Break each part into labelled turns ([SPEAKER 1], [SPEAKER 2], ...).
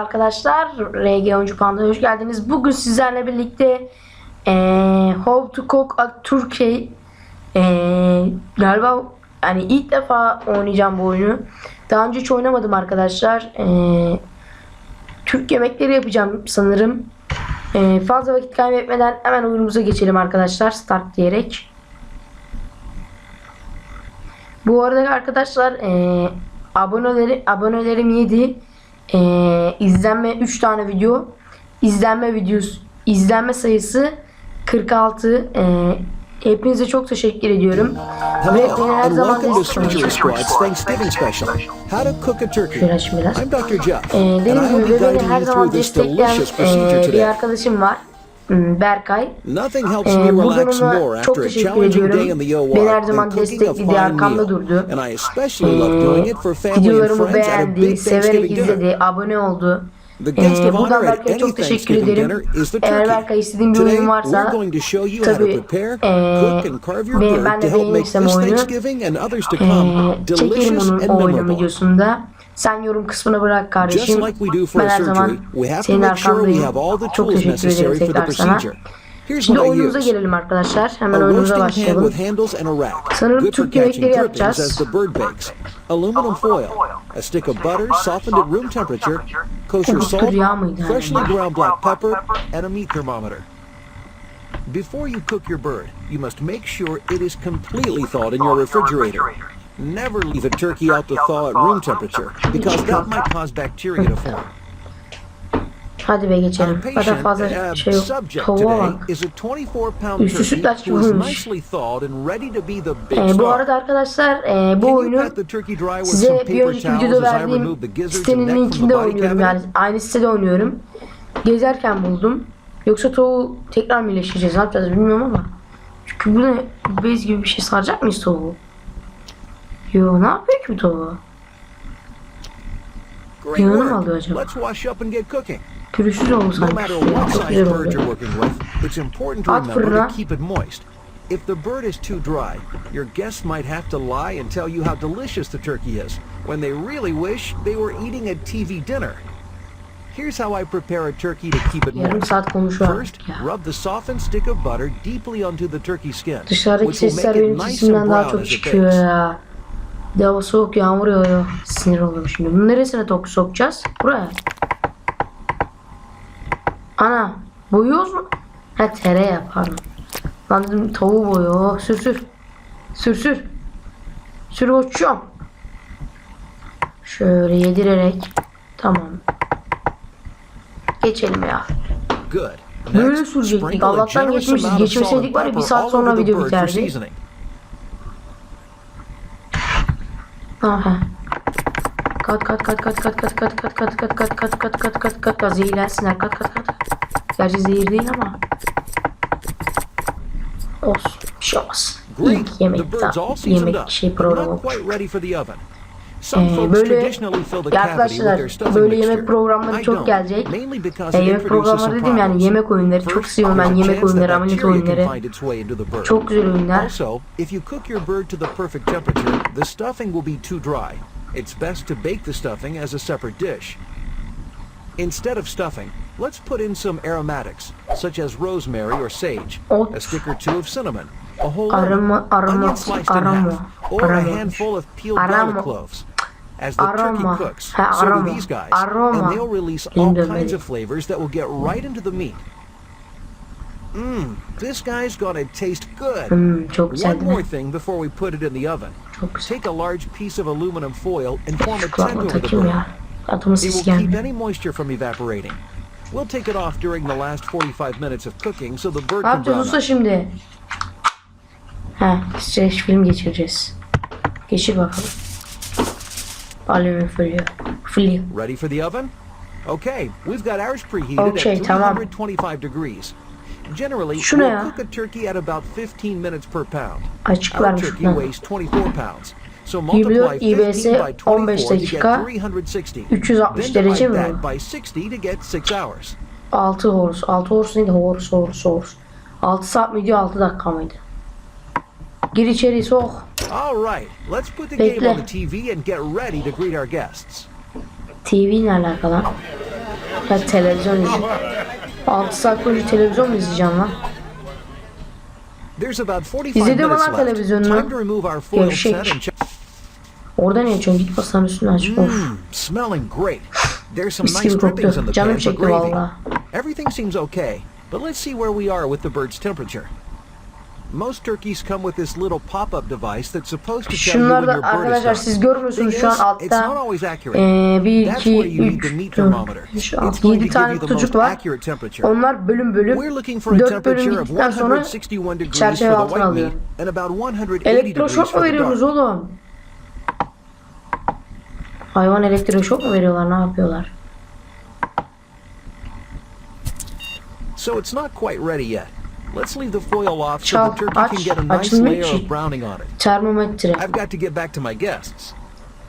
[SPEAKER 1] Arkadaşlar. RG Oyuncu Panda'ya hoş geldiniz. Bugün sizlerle birlikte eee How to Cook a Turkey eee, galiba yani ilk defa oynayacağım bu oyunu. Daha önce hiç oynamadım arkadaşlar. Eee, Türk yemekleri yapacağım sanırım. Eee, fazla vakit kaybetmeden hemen oyunumuza geçelim arkadaşlar. Start diyerek. Bu arada arkadaşlar eee aboneleri, abonelerim 7 ee, izlenme 3 tane video. İzlenme videosu izlenme sayısı 46. Ee, hepinize çok teşekkür ediyorum. Ve her zaman destekleyin. Ee, ee, bir arkadaşım var. Hmm, Berkay. Ee, bu
[SPEAKER 2] duruma
[SPEAKER 1] çok teşekkür ediyorum. Beni her zaman destekledi, arkamda durdu.
[SPEAKER 2] Ee,
[SPEAKER 1] videolarımı beğendi, severek izledi, abone oldu. Ee, buradan Berkay'a çok teşekkür ederim. Eğer Berkay istediğin bir oyun varsa tabii
[SPEAKER 2] e,
[SPEAKER 1] ben de beğenirsem oyunu
[SPEAKER 2] e,
[SPEAKER 1] çekerim onun o
[SPEAKER 2] oyunu
[SPEAKER 1] videosunda. Sen yorum kısmına bırak kardeşim. Ben her zaman senin arkandayım. Çok teşekkür ederim tekrar sana. Şimdi oyunumuza gelelim arkadaşlar. Hemen oyunumuza başlayalım. Sanırım Türk yemekleri yapacağız.
[SPEAKER 2] Aluminum foil, a stick of butter softened at room temperature, kosher salt, freshly ground black pepper, and a meat thermometer. Before you cook your bird, you must make sure it is completely thawed in your refrigerator. Never leave the turkey out to thaw at room temperature because that might cause bacteria to form.
[SPEAKER 1] Hadi be geçelim. Bu
[SPEAKER 2] kadar
[SPEAKER 1] fazla şey yok. Tavuğa bak. Üstü sütlaç
[SPEAKER 2] gibi olmuş.
[SPEAKER 1] Ee, bu arada arkadaşlar e, bu oyunu size bir önceki videoda verdiğim sitenin linkinde oynuyorum yani. Aynı sitede oynuyorum. Gezerken buldum. Yoksa tavuğu tekrar mı iyileştireceğiz ne yapacağız bilmiyorum ama. Çünkü bu ne? Bez gibi bir şey saracak mıyız tavuğu? Yo ne yapıyor ki bu tavuğu?
[SPEAKER 2] Great
[SPEAKER 1] Yanına mı
[SPEAKER 2] work.
[SPEAKER 1] alıyor acaba?
[SPEAKER 2] Let's wash up and get cooking.
[SPEAKER 1] Pürüzsüz oldu
[SPEAKER 2] No
[SPEAKER 1] sanki.
[SPEAKER 2] matter what
[SPEAKER 1] Çok
[SPEAKER 2] size
[SPEAKER 1] güzel
[SPEAKER 2] bird you're
[SPEAKER 1] oldu.
[SPEAKER 2] working with, it's important to
[SPEAKER 1] At
[SPEAKER 2] remember
[SPEAKER 1] fırına.
[SPEAKER 2] to keep it moist. If the bird is too dry, your guests might have to lie and tell you how delicious the turkey is, when they really wish they were eating a TV dinner. Here's how I prepare a turkey to keep it moist. First, rub the softened stick of butter deeply onto the turkey skin, which will make it nice and brown as it bakes.
[SPEAKER 1] Bir de hava soğuk yağmur yağıyor. Sinir oluyorum şimdi. Bunun neresine tok sokacağız? Buraya. Ana. Boyuyoruz mu? Ha tereyağı pardon. Lan dedim tavuğu boyuyor. Sür sür. Sür sür. Sür uçuyorum. Şöyle yedirerek. Tamam. Geçelim ya.
[SPEAKER 2] Good.
[SPEAKER 1] Böyle sürecektik. Allah'tan geçmişiz. Geçmeseydik var ya bir saat sonra video biterdi. Aha. Kat kat kat kat kat kat kat kat kat kat kat kat kat kat kat kat kat zehirlensinler kat kat kat. Gerçi zehir değil ama. Olsun. Bir şey olmaz. İlk yemek,
[SPEAKER 2] seasoned
[SPEAKER 1] yemek şey programı Ee, böyle
[SPEAKER 2] traditionally fill the
[SPEAKER 1] ya
[SPEAKER 2] cavity with
[SPEAKER 1] arkadaşlar
[SPEAKER 2] their stuffing
[SPEAKER 1] böyle yemek programları çok gelecek. E, yemek programları dedim yani yemek oyunları. Çok seviyorum ben
[SPEAKER 2] a
[SPEAKER 1] yemek oyunları, ameliyat oyunları. Çok güzel oyunlar.
[SPEAKER 2] Also, if you cook your bird to the perfect temperature, the stuffing will be too dry. It's best to bake the stuffing as a separate dish. Instead of stuffing, let's put in some aromatics, such as rosemary or sage,
[SPEAKER 1] Ot.
[SPEAKER 2] a stick or two of cinnamon, a whole
[SPEAKER 1] Aroma- aroma-
[SPEAKER 2] onion sliced in
[SPEAKER 1] aroma-
[SPEAKER 2] half, or a
[SPEAKER 1] aroma.
[SPEAKER 2] handful of peeled garlic cloves. As the
[SPEAKER 1] Aroma.
[SPEAKER 2] turkey cooks,
[SPEAKER 1] Ha,
[SPEAKER 2] so do these guys,
[SPEAKER 1] Aroma.
[SPEAKER 2] and they'll release all kinds
[SPEAKER 1] öyle.
[SPEAKER 2] of flavors that will get right into the meat. Mmm, this guy's gonna taste good.
[SPEAKER 1] Mm, Çok
[SPEAKER 2] One more thing before we put it in the oven.
[SPEAKER 1] Çok.
[SPEAKER 2] Take a large piece of aluminum foil and form a tent over the bird. It will keep any moisture from evaporating. We'll take it off during the last 45 minutes of cooking so the bird can brown up.
[SPEAKER 1] şimdi? Ha, film geçireceğiz. Geçir bakalım. Alüminyum folyo. Folyo.
[SPEAKER 2] Ready for the oven? Okay, we've got ours preheated
[SPEAKER 1] Okay,
[SPEAKER 2] at
[SPEAKER 1] tamam.
[SPEAKER 2] 325 degrees. Generally,
[SPEAKER 1] Şu ne
[SPEAKER 2] we'll
[SPEAKER 1] ya?
[SPEAKER 2] cook a turkey at about 15 minutes per pound. Our turkey weighs 24 pounds. So
[SPEAKER 1] 24
[SPEAKER 2] multiply 15
[SPEAKER 1] IBS
[SPEAKER 2] by 24
[SPEAKER 1] 15
[SPEAKER 2] to get
[SPEAKER 1] dakika,
[SPEAKER 2] 360.
[SPEAKER 1] 360
[SPEAKER 2] Then
[SPEAKER 1] derece mi
[SPEAKER 2] that by 60 to get 6 hours.
[SPEAKER 1] 6 horse. 6 horse neydi? Horse, horse, horse. 6 saat miydi? 6 dakika mıydı? Gir içeri sok.
[SPEAKER 2] All right, let's put the game on the TV and get ready to greet our guests.
[SPEAKER 1] TV ne alakalı? Ha televizyon izleyeceğim. 6 saat boyunca televizyon mu izleyeceğim lan?
[SPEAKER 2] There's about 45
[SPEAKER 1] İzledim
[SPEAKER 2] left.
[SPEAKER 1] televizyonunu. Gevşek. Orada ne içiyorsun? Git masanın üstüne aç. Of.
[SPEAKER 2] Mmm, smelling great. There's some nice drippings in the pan for gravy. Everything seems okay, but let's see where we are with the bird's temperature. Most turkeys come with this little pop-up device that's supposed to tell you
[SPEAKER 1] Şunlar
[SPEAKER 2] when
[SPEAKER 1] da
[SPEAKER 2] your bird is
[SPEAKER 1] arkadaşlar
[SPEAKER 2] done.
[SPEAKER 1] siz görmüyorsunuz şu an
[SPEAKER 2] is, it's not
[SPEAKER 1] altta.
[SPEAKER 2] always accurate.
[SPEAKER 1] Ee, 1,
[SPEAKER 2] That's
[SPEAKER 1] 2,
[SPEAKER 2] why you need
[SPEAKER 1] 3,
[SPEAKER 2] the meat
[SPEAKER 1] 4,
[SPEAKER 2] thermometer.
[SPEAKER 1] 5,
[SPEAKER 2] It's
[SPEAKER 1] 6,
[SPEAKER 2] going
[SPEAKER 1] 7
[SPEAKER 2] to
[SPEAKER 1] tane
[SPEAKER 2] you the most
[SPEAKER 1] kutucuk var.
[SPEAKER 2] accurate temperature.
[SPEAKER 1] Onlar bölüm bölüm
[SPEAKER 2] looking for a
[SPEAKER 1] 4 bölüm
[SPEAKER 2] temperature of
[SPEAKER 1] gittikten sonra
[SPEAKER 2] 161 degrees
[SPEAKER 1] çerçeve
[SPEAKER 2] for the
[SPEAKER 1] altına
[SPEAKER 2] white
[SPEAKER 1] alıyor.
[SPEAKER 2] meat and about 180 degrees
[SPEAKER 1] Elektroşok
[SPEAKER 2] for
[SPEAKER 1] mu
[SPEAKER 2] the
[SPEAKER 1] veriyorsunuz
[SPEAKER 2] dark.
[SPEAKER 1] oğlum? Hayvan elektroşok mu veriyorlar? Ne yapıyorlar?
[SPEAKER 2] So it's not quite ready yet. Let's leave the foil off so the turkey
[SPEAKER 1] aç,
[SPEAKER 2] can get a nice layer of browning on it.
[SPEAKER 1] Termometre.
[SPEAKER 2] I've got to get back to my guests.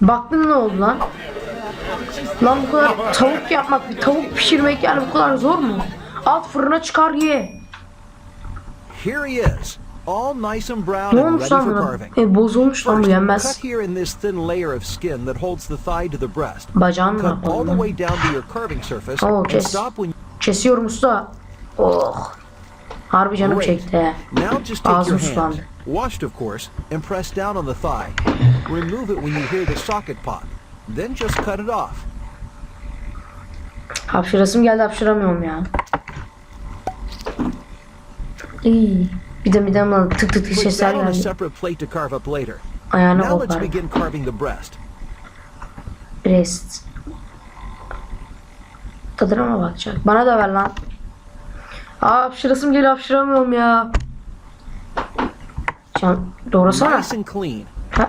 [SPEAKER 1] Baktın ne oldu lan? Lan bu kadar tavuk yapmak, bir tavuk pişirmek yani bu kadar zor mu? At fırına çıkar ye.
[SPEAKER 2] Here he is, all nice and brown and ready for carving.
[SPEAKER 1] E, bozulmuş lan bu yenmez.
[SPEAKER 2] cut here in this thin layer of skin that holds the thigh to the breast.
[SPEAKER 1] Bacağını ne
[SPEAKER 2] Cut all the way down to your carving surface
[SPEAKER 1] Oh,
[SPEAKER 2] and
[SPEAKER 1] kes. Kesiyorum usta. Oh. Harbi canım çekti Ağzım sulandı.
[SPEAKER 2] washed of course, and press down on the thigh. Remove it when you hear the socket pop. Then just cut it off.
[SPEAKER 1] Hapşırasım geldi hapşıramıyorum ya. İyi. Bir de midem tık tık tık sesler geldi. Ayağına kopar.
[SPEAKER 2] begin carving the breast.
[SPEAKER 1] Tadına mı bakacak? Bana da ver lan. Aa hapşırasım geliyor hapşıramıyorum ya. Can doğrasana.
[SPEAKER 2] Nice and clean.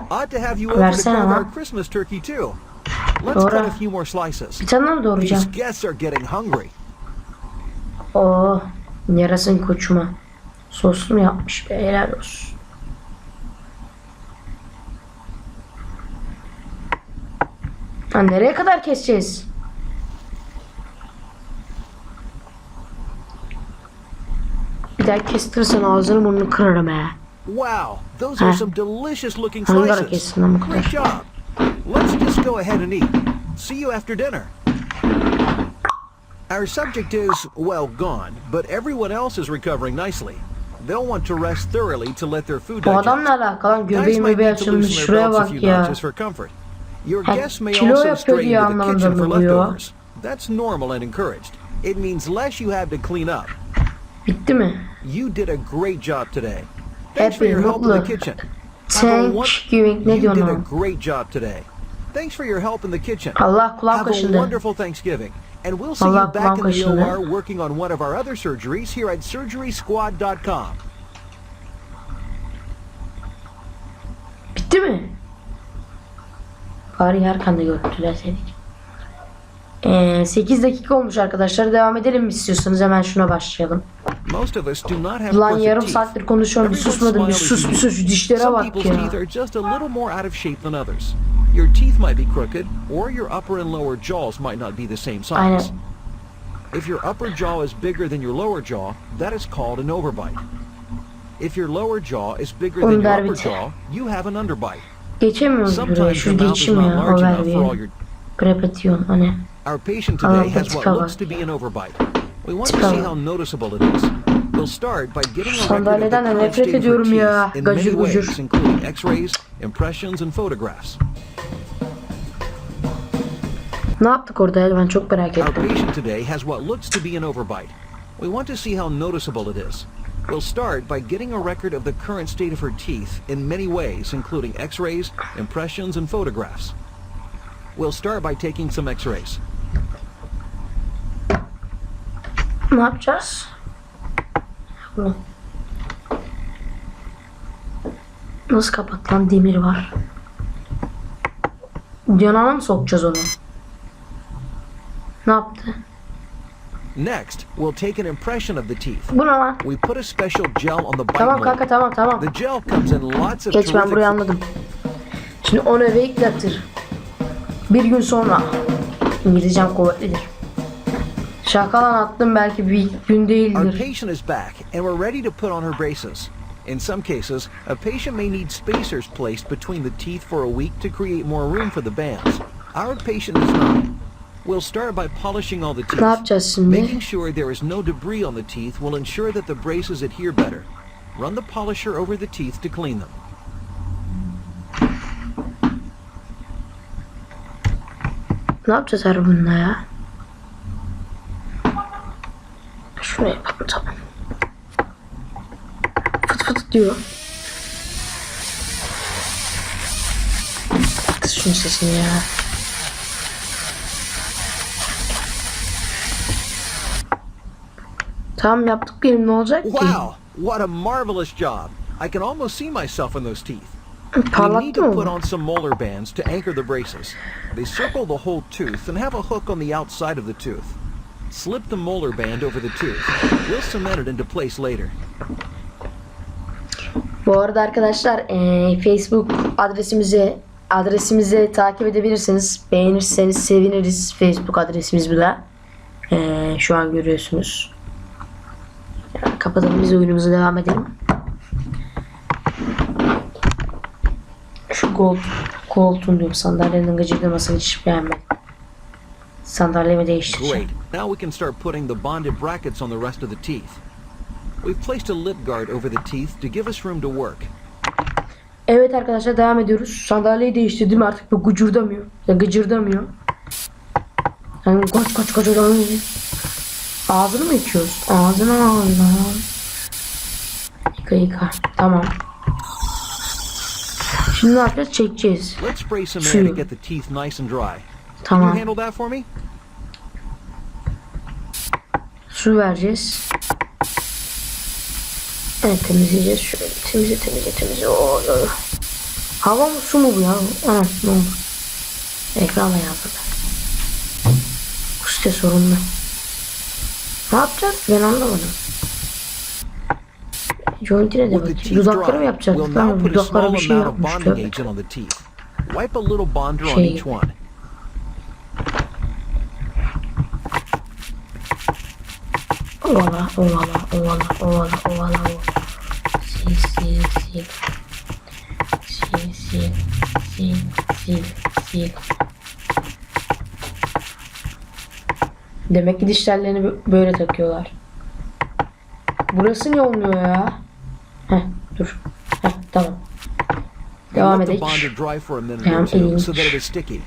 [SPEAKER 2] Ought to have you over to
[SPEAKER 1] lan.
[SPEAKER 2] our Christmas turkey too. Let's
[SPEAKER 1] Doğru.
[SPEAKER 2] cut a few more slices.
[SPEAKER 1] bir tane daha doğrayacağım?
[SPEAKER 2] These guests are getting hungry.
[SPEAKER 1] Oo, yarasın koçuma. Soslu mu yapmış be helal olsun. Ha, nereye kadar keseceğiz? Bir daha kestirirsen ağzını burnunu kırarım he.
[SPEAKER 2] Wow, those are some delicious looking slices.
[SPEAKER 1] kessin lan bu kadar?
[SPEAKER 2] Great job. Let's just go ahead and eat. See you after dinner. Our subject is, well, gone, but everyone else is recovering nicely. They'll want to rest thoroughly to let their food digest.
[SPEAKER 1] adam ne alaka lan?
[SPEAKER 2] Guys
[SPEAKER 1] Göbeği möbeği
[SPEAKER 2] to
[SPEAKER 1] açılmış.
[SPEAKER 2] loosen their
[SPEAKER 1] Şuraya
[SPEAKER 2] belts a
[SPEAKER 1] bak
[SPEAKER 2] few
[SPEAKER 1] ya.
[SPEAKER 2] notches for comfort. Your guests may also stray into the kitchen for
[SPEAKER 1] mı bu ya?
[SPEAKER 2] leftovers. That's normal and encouraged. It means less you have to clean up.
[SPEAKER 1] Bitti mi?
[SPEAKER 2] You did a great job today. Thanks for your help in the kitchen.
[SPEAKER 1] Thanksgiving ne
[SPEAKER 2] you
[SPEAKER 1] diyorsun
[SPEAKER 2] did a
[SPEAKER 1] lan?
[SPEAKER 2] great job today. Thanks for your help in the kitchen.
[SPEAKER 1] Allah kulağım
[SPEAKER 2] Have a
[SPEAKER 1] kaşındı.
[SPEAKER 2] wonderful Thanksgiving. And we'll see you back
[SPEAKER 1] kulağım
[SPEAKER 2] in the
[SPEAKER 1] kaşındı.
[SPEAKER 2] OR working on one of our other surgeries here at surgerysquad.com.
[SPEAKER 1] Bitti mi? Bari Yarkan'da görüntüler dedik. Ee, 8 dakika olmuş arkadaşlar. Devam edelim mi istiyorsanız hemen şuna başlayalım. Lan yarım saattir konuşuyorum. Bir susmadım. Bir sus bir sus. Dişlere bak ya.
[SPEAKER 2] Your teeth might be crooked, or your upper and lower jaws might not be the same size.
[SPEAKER 1] Aynen.
[SPEAKER 2] If your upper jaw is bigger than your lower jaw, that is called an overbite. If your lower jaw is bigger than your upper jaw, you have an underbite.
[SPEAKER 1] Geçemiyoruz buraya. Şu
[SPEAKER 2] is
[SPEAKER 1] geçim
[SPEAKER 2] not
[SPEAKER 1] ya.
[SPEAKER 2] large
[SPEAKER 1] O
[SPEAKER 2] enough for all
[SPEAKER 1] verbiye.
[SPEAKER 2] your.
[SPEAKER 1] Repetiyon. Hani.
[SPEAKER 2] Our patient today
[SPEAKER 1] Allah
[SPEAKER 2] has what
[SPEAKER 1] tipe
[SPEAKER 2] looks to be an overbite. We want to see how noticeable it is. We'll start by getting a record of the
[SPEAKER 1] Sandalyeden
[SPEAKER 2] current
[SPEAKER 1] nefret
[SPEAKER 2] state of her
[SPEAKER 1] ediyorum ya.
[SPEAKER 2] teeth in many
[SPEAKER 1] Gacır
[SPEAKER 2] ways, including X-rays, impressions, and photographs.
[SPEAKER 1] Ne yaptık orada? Ben çok merak
[SPEAKER 2] Our patient today has what looks to be an overbite. We want to see how noticeable it is. We'll start by getting a record of the current state of her teeth in many ways, including x-rays, impressions, and photographs. We'll start by taking some x-rays.
[SPEAKER 1] Ne yapacağız? Bu. Nasıl kapat lan? Demir var. Yanağına mı sokacağız onu? Ne yaptı?
[SPEAKER 2] Next, we'll take an impression of the teeth.
[SPEAKER 1] Bu ne lan?
[SPEAKER 2] We put a special gel on the bite
[SPEAKER 1] Tamam kanka tamam tamam.
[SPEAKER 2] The gel comes in lots of
[SPEAKER 1] Geç ben burayı anladım. Şimdi onu eve ekletir. Bir gün sonra İngilizcem kuvvetlidir. Şakalan attım belki bir gün
[SPEAKER 2] Our
[SPEAKER 1] değildir.
[SPEAKER 2] patient is back, and we're ready to put on her braces. In some cases, a patient may need spacers placed between the teeth for a week to create more room for the bands. Our patient is not. We'll start by polishing all the
[SPEAKER 1] Ne
[SPEAKER 2] teeth.
[SPEAKER 1] yapacağız şimdi?
[SPEAKER 2] Making sure there is no debris on the teeth will ensure that the braces adhere better. Run the polisher over the teeth to clean them.
[SPEAKER 1] Ne yapacağız bununla ya? Şuraya yapalım tamam. Fıt fıt diyor. Kız şunun sesini ya. Tamam yaptık benim ne olacak ki?
[SPEAKER 2] Wow, what a marvelous job. I can almost see myself in those teeth. We need to put on some molar bands to anchor the braces. They circle the whole tooth and have a hook on the outside of the tooth. Slip the molar band over the tooth. We'll cement it into place later.
[SPEAKER 1] Bu arada arkadaşlar eee, Facebook adresimizi adresimizi takip edebilirsiniz. Beğenirseniz seviniriz. Facebook adresimiz bu da. Eee, şu an görüyorsunuz. Kapatalım biz oyunumuza devam edelim. Gold koltuğun diyorum sandalyenin gıcırdamasını hiç beğenmedim. Sandalyemi değiştireceğim.
[SPEAKER 2] Great. Now we can start putting the bonded brackets on the rest of the teeth. We've placed a lip guard over the teeth to give us room to work.
[SPEAKER 1] Evet arkadaşlar devam ediyoruz. Sandalyeyi değiştirdim artık bu gıcırdamıyor. Ya gıcırdamıyor. Yani kaç kaç kaç oradan. Ağzını mı yıkıyoruz? Ağzını ağzına. Yıka yıka. Tamam. Şimdi ne yapacağız? Çekeceğiz.
[SPEAKER 2] Let's spray some air
[SPEAKER 1] Phew.
[SPEAKER 2] to get the teeth nice and dry. Can you
[SPEAKER 1] Tamam.
[SPEAKER 2] handle that for me?
[SPEAKER 1] Su vereceğiz. Evet temizleyeceğiz. Şöyle temizle temizle temizle. Oo, oo. Hava mı su mu bu ya? Ha, ne oldu? Ekranla yazdı. Bu site sorunlu. Ne yapacağız? Ben anlamadım. Joint'ine de bakayım.
[SPEAKER 2] teeth
[SPEAKER 1] Dudakları mı yapacaktık? Tamam, dudaklara bir şey
[SPEAKER 2] amount of
[SPEAKER 1] yapmış.
[SPEAKER 2] bonding
[SPEAKER 1] Tövbe.
[SPEAKER 2] agent on the teeth. Wipe a little bonder on
[SPEAKER 1] Şey-
[SPEAKER 2] each one.
[SPEAKER 1] Ovala, ovala, ovala, ovala, ovala, ovala. Sil, sil, sil. Sil, sil, sil, sil, sil. Demek ki diş tellerini böyle takıyorlar. Burası niye olmuyor ya? Tamam. Devam edelim. Tamam,
[SPEAKER 2] or two
[SPEAKER 1] iyiymiş.
[SPEAKER 2] so that it is sticky.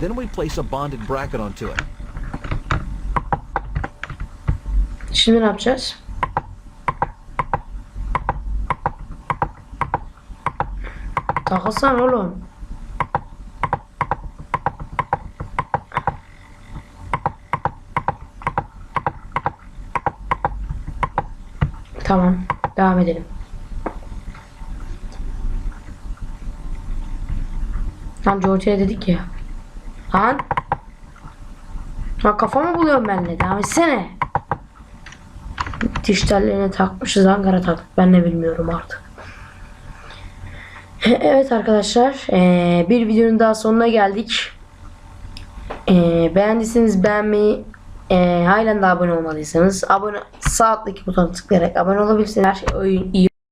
[SPEAKER 2] Then we place a bonded bracket onto it.
[SPEAKER 1] Şimdi ne yapacağız? Takılsana oğlum. Tamam. Devam edelim. Lan George'ya dedik ya. Lan. Ha kafamı buluyorum benimle. Devam etsene. Diş tellerine takmışız Ankara taktık. Ben de bilmiyorum artık. Evet arkadaşlar. eee, bir videonun daha sonuna geldik. Eee beğendiyseniz beğenmeyi eee halen de abone olmadıysanız abone sağ alttaki butona tıklayarak abone olabilirsiniz. Her şey oyun iyi